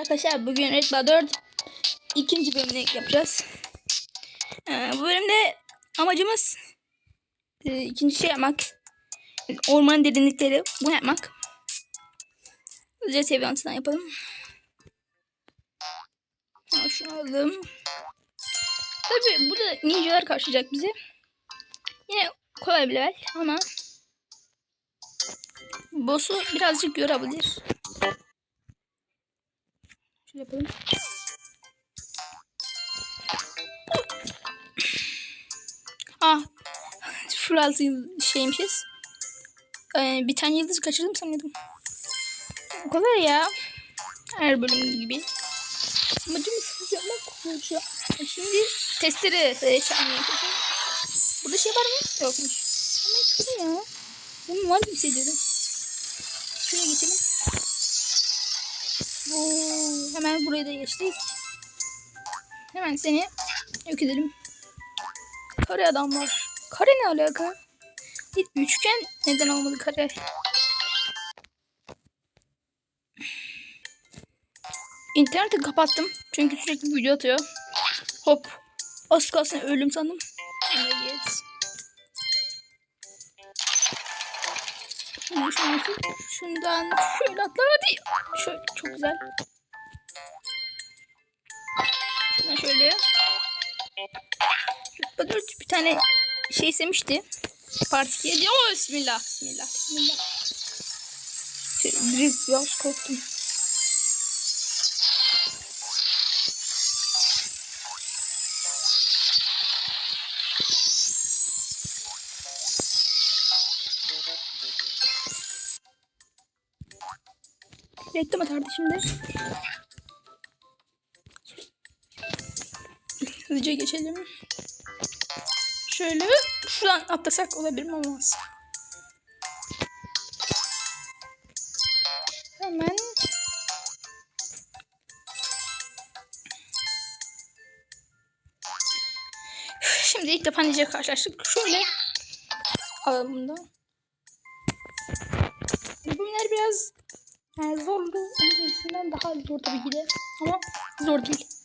Arkadaşlar bugün Red Bull 4 ikinci bölümünü yapacağız. Ee, bu bölümde amacımız e, ikinci şey yapmak. Ormanın derinlikleri bunu yapmak. Hızlıca seviye antından yapalım. Ha, şunu alalım. Tabi burada ninjalar karşılayacak bizi. Yine kolay bir level ama boss'u birazcık yorabilir. Şöyle yapalım. Ah. Şurası şeymişiz. Ee, bir tane yıldız kaçırdım sanıyordum. O kadar ya. Her bölüm gibi. Amacımız hız yapmak olacak. Şimdi testere e. Burada şey var mı? Yokmuş. Ama şurada ya. Bunun var gibi hissediyorum. Şuraya geçelim. Hemen buraya da geçtik. Hemen seni yok edelim. Kare adam var. Kare ne alaka? Üçgen neden olmadı kare? İnterneti kapattım. Çünkü sürekli video atıyor. Hop. Az kalsın ölüm sandım. Evet. Şundan şöyle atla hadi. Şöyle çok güzel. Şuradan şöyle. Dört bir tane şey istemişti. Partiye diyor. Oh, bismillah. Bismillah. Bismillah. Şöyle bir biraz korktum. Reklam atardı şimdi. Hızlıca geçelim. Şöyle şuradan atlasak olabilir mi olmaz. Hemen Şimdi ilk defa ninja karşılaştık. Şöyle alalım bunu da. Bunlar biraz yani zordu. Öncesinden daha zor tabii ki de. Ama zor değil.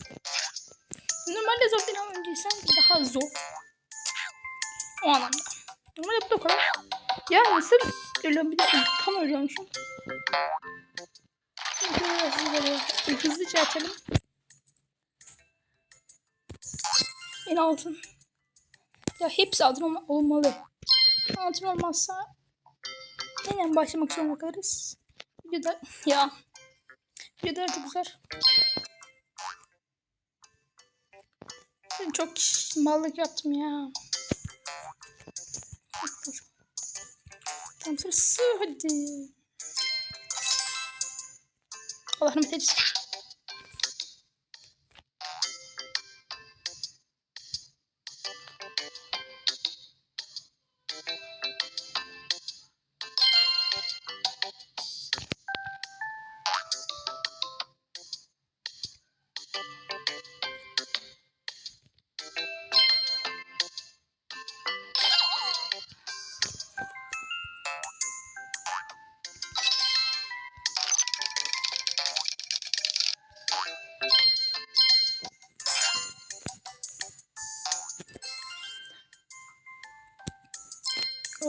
Normalde ama öncesinden daha zor. O anlamda. Normalde bu da kolay. Ya nasıl ölebilirim? Tam ölüyormuşum. Hızlıca açalım. En altın. Ya hepsi altın olma olmalı. Altın olmazsa Aynen başlamak zorunda kalırız. Videoda ya. Videoda çok güzel. Ben çok mallık yaptım ya. Dur. Tamam sırası hadi. Allah'ını biteriz.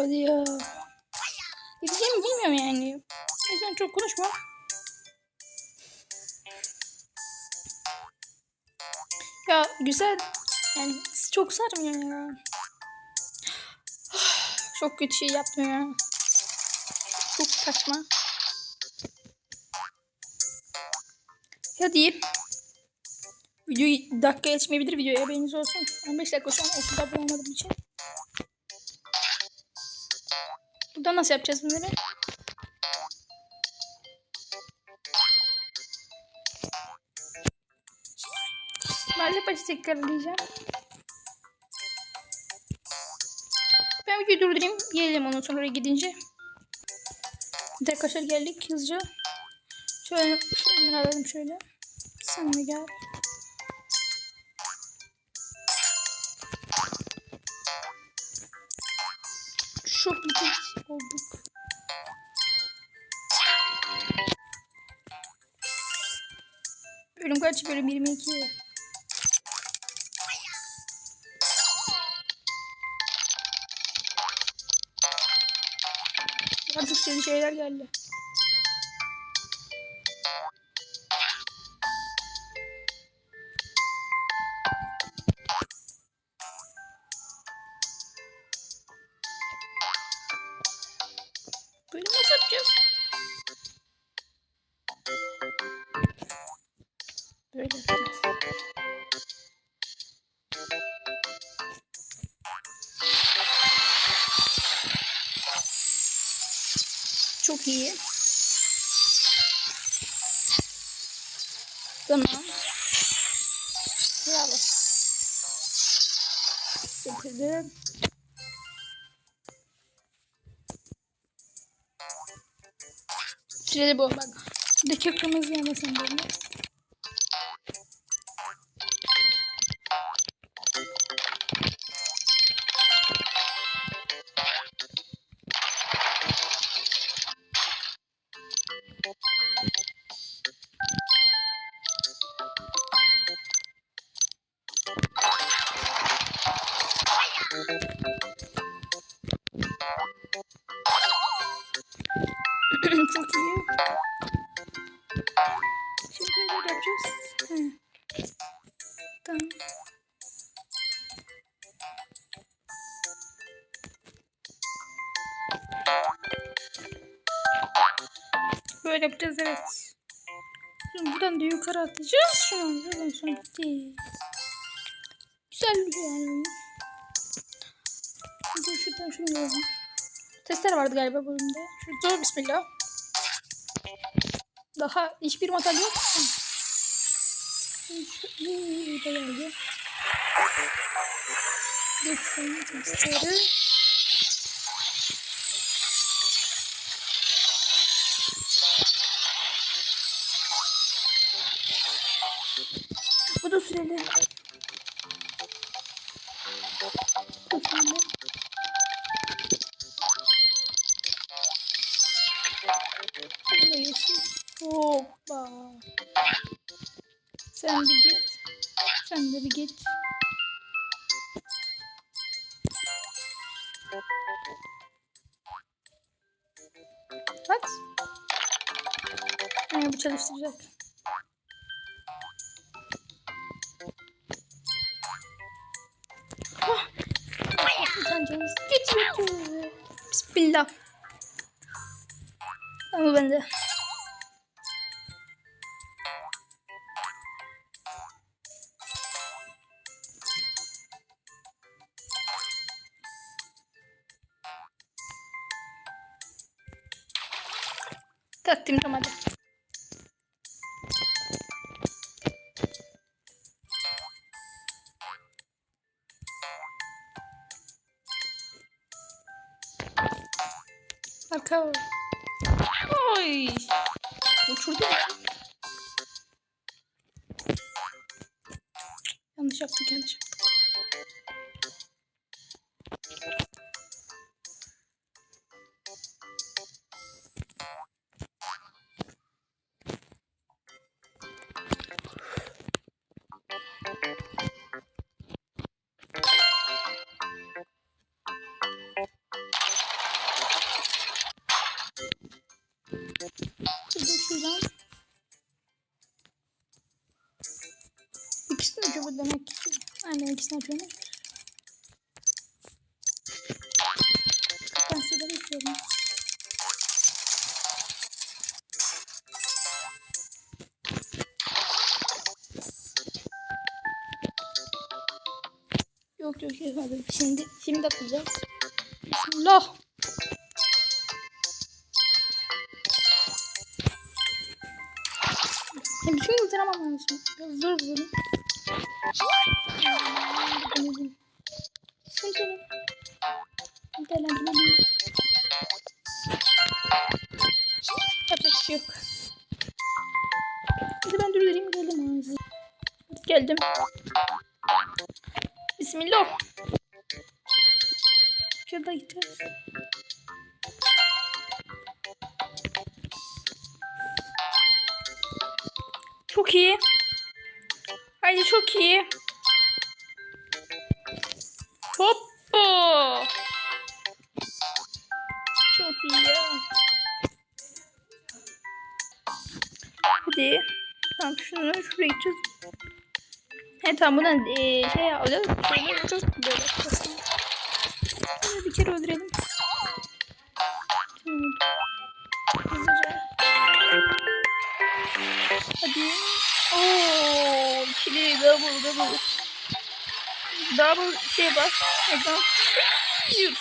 Hadi ya. Gideceğimi bilmiyorum yani. O yüzden çok konuşma. Ya güzel. Yani çok sarmıyor ya. Çok kötü şey yaptım ya. Çok saçma. Ya diyeyim. Videoyu dakika geçmeyebilir videoya haberiniz olsun. 15 dakika şu an 30 abone olmadığım için. Burada nasıl yapacağız bunları? Maalesef başı tekrarlayacağım. Ben videoyu durdurayım. Gelelim ondan sonra gidince. Bir Arkadaşlar geldik hızlıca. Şöyle, şöyle alalım şöyle. Sen de gel. Çok güzel olduk. Bölüm kaç? Bölüm 22. Artık yeni şeyler geldi. Tamam. Bravo. Getirdim. Süreli bu bak. Buradaki kırmızı yemesin böyle. Şunu buradan sonra gitti. Güzel bir yani. Şimdi şuradan şunu alalım. Testler vardı galiba bölümde. Şu zor bismillah. Daha hiçbir matal yok. İyi de geldi. Geçsin testleri. Bunu da yeşil. Hoppa. Sen bir git. Sen de bir git. Bak. Yani bu çalıştıracak. Geçiyor. Bismillah. Ama ben de. Tattım tamam hadi. Şuradan. İkisini acaba demek ikisini açıyorum. Ben sigara içiyorum. Yok yok hadi. Şimdi şimdi atacağız. Bismillah. Ya bütün yıldır ama lazım. Biraz zor bölüm. Sen canım. Değerlendirmeliyim. Yapacak bir şey yok. Hadi ben durdurayım geldim ağzı. Geldim. Bismillah. Şurada gideceğiz. Çok iyi. Haydi çok iyi. Hoppa. Çok iyi ya. Hadi. Tamam şunu şuraya gideceğiz. He tamam buradan ee, şey alacağız. Şöyle. Şöyle bir kere öldürelim. Hızlıca. Hadi. Oo, ikili double double. Double şey bas. Ekran. Yürü.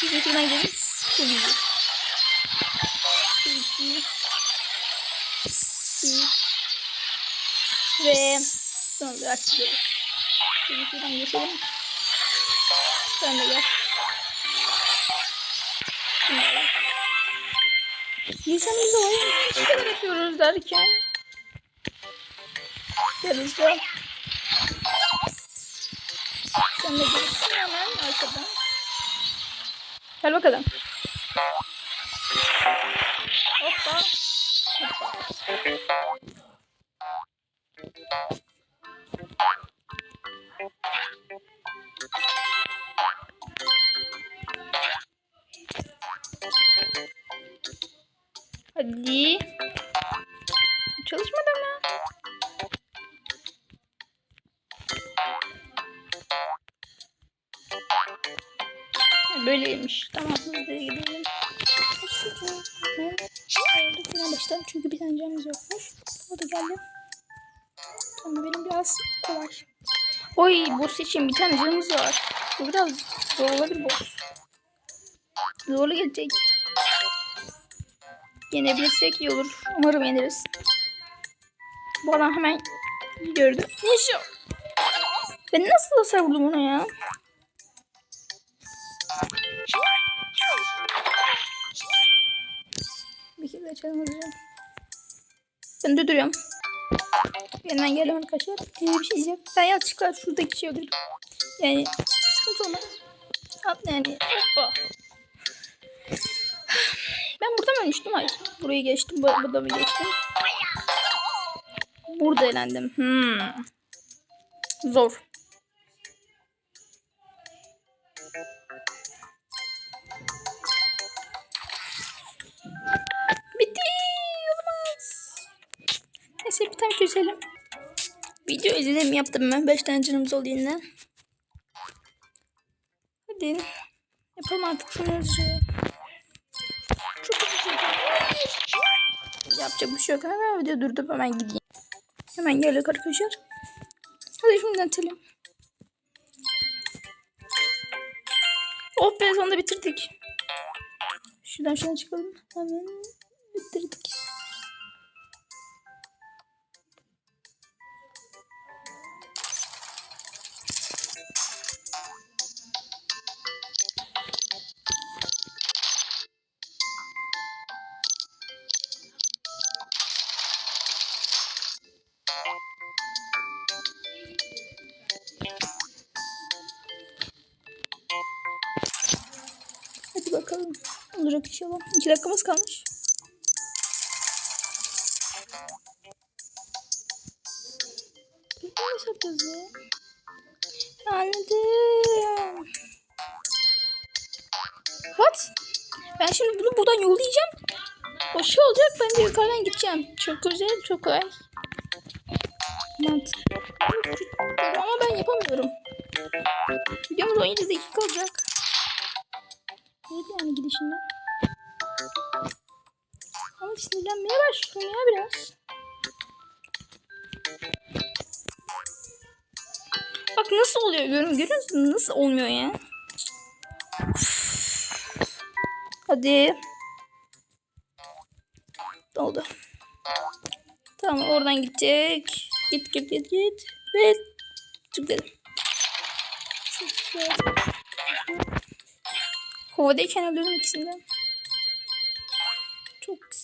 Çok iyi. Şuradan gidelim. Çok iyi. Çok iyi. İyi. Ve sonra açıyorum. Şimdi şuradan geçelim. Sen de gel. De oyun yapıyoruz derken. Hızlı. Sen de gelirsin hemen arkadan. Gel bakalım. Hadi. Çalışmadı mı? Böyleymiş. Tamam hızlı gidelim. Şöyle başlayalım çünkü bir tane camımız yokmuş. O da geldi. Tamam benim biraz kolay. Oy boss için bir tane canımız var. Bu biraz zorlu bir boss. Zorlu gelecek. Yenebilirsek iyi olur. Umarım yeneriz. Bu adam hemen gördü. Yaşa. Ben nasıl hasar vurdum ona ya? Bir kere açalım hızlıca. Ben de duruyorum. Yeniden geliyorum arkadaşlar. Ee, bir şey diyeceğim. Ben yanlışlıkla şuradaki şey öldürdüm. Yani sıkıntı olmaz. At yani. Hoppa. Ben burada mı ölmüştüm? Hayır. Burayı geçtim. Bu, burada mı geçtim? Burada elendim. Hmm. Zor. Bitti. Olmaz. Neyse bir tane çözelim. Video izledim yaptım ben. 5 tane canımız oldu yine. Hadi. Yapalım artık şunu hızlıca. Yapacak bir şey yok. Hemen video durdup hemen gideyim. Hemen geldik arkadaşlar. Hadi şimdi atalım. Oh be sonunda bitirdik. Şuradan şuna çıkalım. Hemen bitirdik. İnşallah. İki dakikamız kalmış. Nasıl yapacağız ya? Anladım. What? Ben şimdi bunu buradan yollayacağım. O şey olacak. Ben de yukarıdan gideceğim. Çok güzel, çok kolay. Mantıklı. Ama ben yapamıyorum. Videomuz 17 dakika olacak. Neydi yani gidişinden? Ama sinirlenmeye başladım ya biraz. Bak nasıl oluyor görün görüyor musun? Nasıl olmuyor ya? Hadi. Oldu. Tamam oradan gidecek. Git git git git. Ve çık dedim. Havadayken öldürdüm ikisinden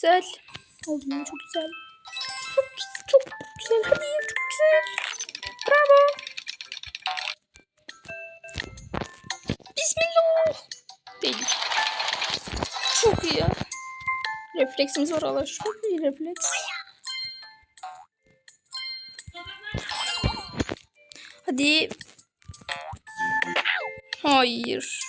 güzel. Oğlum çok güzel. Çok, çok, çok güzel. Hadi çok güzel. Bravo. Bismillah. Değil. Çok iyi ya. Refleksimiz var Çok iyi refleks. Hadi. Hayır.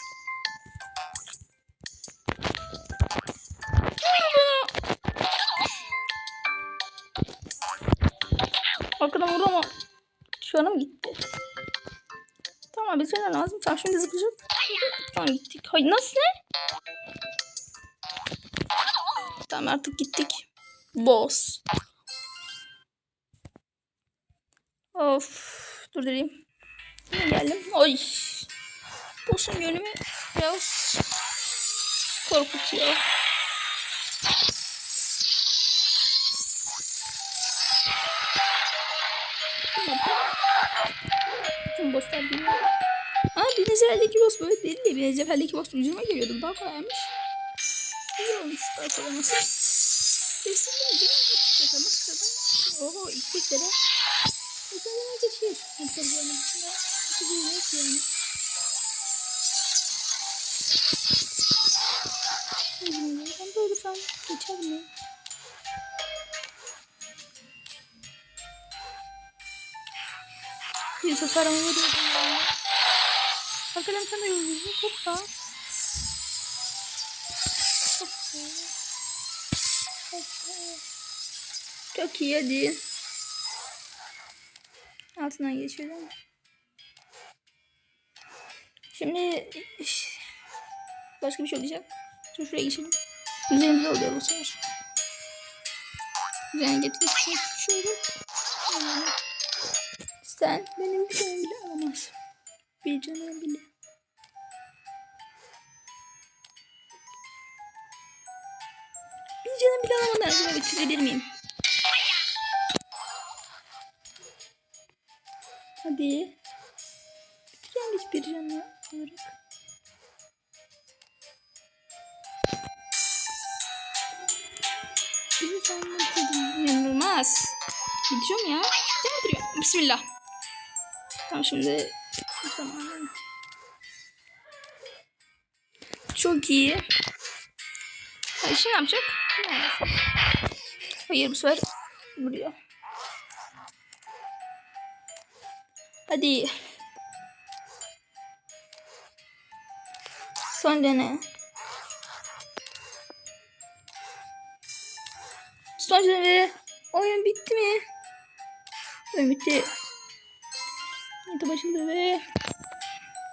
Şeyler lazım. Tamam şimdi zıplayacağım. Tamam gittik. Hayır nasıl ne? Tamam artık gittik. Boss. Of. Dur durayım. Geldim. Oy. Boss'un yönümü biraz korkutuyor. Bütün bosslar değil. Seferindeki boss böyle değil de birinci seferindeki boss ucuma geliyordu. Daha kolaymış. İyi olmuş daha kolaması. Kesin birinci yaşamak istedim. Oho ilk kere. Geçiyoruz. Tabii yani bunda sıkıntı değil yok yani. Ben de olursam geçerim ya. Bir sefer ama de yoruldun. Hoppa. Hoppa. Hoppa. Çok iyi hadi. Altından geçiyorum. Şimdi başka bir şey olacak. Dur şuraya geçelim. Üzerimde oluyor bu sefer. Üzerine getirip şöyle. Sen benim bir bile alamazsın. Bir canım bile. Bir canım bile alamadan acaba bitirebilir miyim? Hadi. Bitireceğim hiçbir canlı olarak. Bir canlı bitirdim. İnanılmaz. Gidiyorum ya. Cidden mi duruyor? Bismillah. Tamam şimdi. Zamanım. Çok iyi. Hayır şimdi yapacak? Ne yapacak? Hayır bu sefer vuruyor. Hadi. Son dene. Son dene. Oyun bitti mi? Oyun bitti. Hadi başladı ve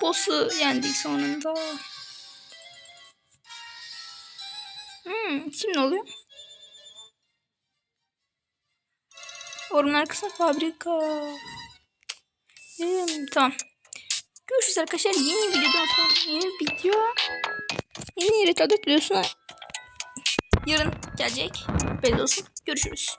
boss'u yendik sonunda. Hmm, şimdi ne oluyor? Ormanın arkasında fabrika. Hmm, tamam. Görüşürüz arkadaşlar. Yeni videodan sonra yeni video. Yeni rekabet videosuna yarın gelecek. Belli olsun. Görüşürüz.